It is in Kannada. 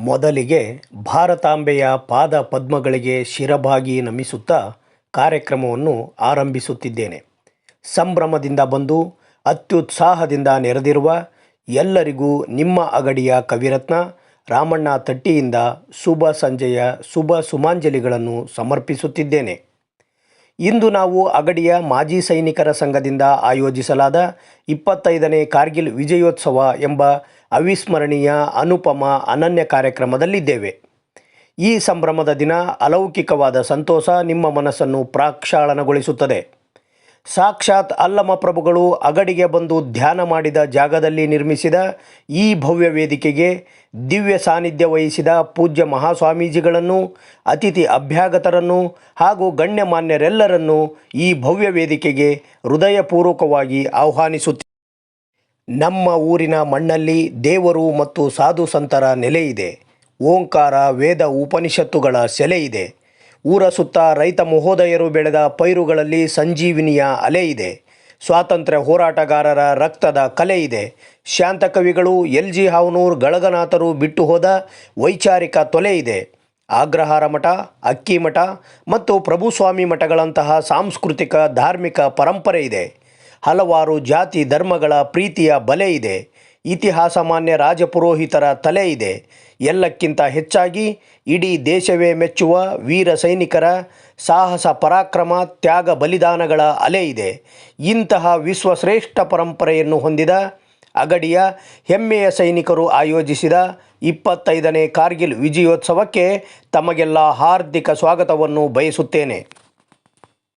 ಮೊದಲಿಗೆ ಭಾರತಾಂಬೆಯ ಪಾದ ಪದ್ಮಗಳಿಗೆ ಶಿರಭಾಗಿ ನಮಿಸುತ್ತಾ ಕಾರ್ಯಕ್ರಮವನ್ನು ಆರಂಭಿಸುತ್ತಿದ್ದೇನೆ. ಸಂಭ್ರಮದಿಂದ ಬಂದು ಅತ್ಯುತ್ಸಾಹದಿಂದ ನೆರೆದಿರುವ ಎಲ್ಲರಿಗೂ ನಿಮ್ಮ ಅಗಡಿಯ ಕವಿರತ್ನ, ರಾಮಣ್ಣ ತಟ್ಟಿಯಿಂದ ಶುಭ ಸಂಜೆಯ ಶುಭ ಸುಮಾಂಜಲಿಗಳನ್ನು ಸಮರ್ಪಿಸುತ್ತಿದ್ದೇನೆ. ಇಂದು ನಾವು ಅಗಡಿಯ ಮಾಜಿ ಸೈನಿಕರ ಸಂಘದಿಂದ ಆಯೋಜಿಸಲಾದ ಇಪ್ಪತ್ತೈದನೇ ಕಾರ್ಗಿಲ್ ವಿಜಯೋತ್ಸವ ಎಂಬ ಅವಿಸ್ಮರಣೀಯ ಅನುಪಮ ಅನನ್ಯ ಕಾರ್ಯಕ್ರಮದಲ್ಲಿದ್ದೇವೆ. ಈ ಸಂಭ್ರಮದ ದಿನ ಅಲೌಕಿಕವಾದ ಸಂತೋಷ ನಿಮ್ಮ ಮನಸ್ಸನ್ನು ಪ್ರಾಕ್ಷಾಳನಗೊಳಿಸುತ್ತದೆ. ಸಾಕ್ಷಾತ್ ಅಲ್ಲಮ ಪ್ರಭುಗಳು ಅಗಡಿಗೆ ಬಂದು ಧ್ಯಾನ ಮಾಡಿದ ಜಾಗದಲ್ಲಿ ನಿರ್ಮಿಸಿದ ಈ ಭವ್ಯ ವೇದಿಕೆಗೆ ದಿವ್ಯ ಸಾನ್ನಿಧ್ಯ ವಹಿಸಿದ ಪೂಜ್ಯ ಮಹಾಸ್ವಾಮೀಜಿಗಳನ್ನು, ಅತಿಥಿ ಅಭ್ಯಾಗತರನ್ನು ಹಾಗೂ ಗಣ್ಯಮಾನ್ಯರೆಲ್ಲರನ್ನು ಈ ಭವ್ಯ ವೇದಿಕೆಗೆ ಹೃದಯಪೂರ್ವಕವಾಗಿ ಆಹ್ವಾನಿಸುತ್ತಿ, ನಮ್ಮ ಊರಿನ ಮಣ್ಣಲ್ಲಿ ದೇವರು ಮತ್ತು ಸಾಧು ಸಂತರ ನೆಲೆಯಿದೆ ಓಂಕಾರ, ವೇದ, ಉಪನಿಷತ್ತುಗಳ ಸೆಲೆಯಿದೆ ಊರ ಸುತ್ತ ರೈತ ಮಹೋದಯರು ಬೆಳೆದ ಪೈರುಗಳಲ್ಲಿ ಸಂಜೀವಿನಿಯ ಅಲೆ ಇದೆ. ಸ್ವಾತಂತ್ರ್ಯ ಹೋರಾಟಗಾರರ ರಕ್ತದ ಕಲೆ ಇದೆ. ಶಾಂತ ಕವಿಗಳು ಎಲ್ ಜಿ ಹಾವನೂರ್ ಗಳಗನಾಥರು ಬಿಟ್ಟು ಹೋದ ವೈಚಾರಿಕ ತೊಲೆ ಇದೆ. ಆಗ್ರಹಾರ ಮಠ, ಅಕ್ಕಿ ಮಠ ಮತ್ತು ಪ್ರಭುಸ್ವಾಮಿ ಮಠಗಳಂತಹ ಸಾಂಸ್ಕೃತಿಕ, ಧಾರ್ಮಿಕ ಪರಂಪರೆ ಇದೆ. ಹಲವಾರು ಜಾತಿ ಧರ್ಮಗಳ ಪ್ರೀತಿಯ ಬಲೆ ಇದೆ. ಇತಿಹಾಸ ಮಾನ್ಯ ರಾಜಪುರೋಹಿತರ ತಲೆ ಇದೆ. ಎಲ್ಲಕ್ಕಿಂತ ಹೆಚ್ಚಾಗಿ ಇಡೀ ದೇಶವೇ ಮೆಚ್ಚುವ ವೀರ ಸೈನಿಕರ ಸಾಹಸ, ಪರಾಕ್ರಮ, ತ್ಯಾಗ, ಬಲಿದಾನಗಳ ಅಲೆ ಇದೆ. ಇಂತಹ ವಿಶ್ವಶ್ರೇಷ್ಠ ಪರಂಪರೆಯನ್ನು ಹೊಂದಿದ ಅಗಡಿಯ ಹೆಮ್ಮೆಯ ಸೈನಿಕರು ಆಯೋಜಿಸಿದ ಇಪ್ಪತ್ತೈದನೇ ಕಾರ್ಗಿಲ್ ವಿಜಯೋತ್ಸವಕ್ಕೆ ತಮಗೆಲ್ಲ ಹಾರ್ದಿಕ ಸ್ವಾಗತವನ್ನು ಬಯಸುತ್ತೇನೆ.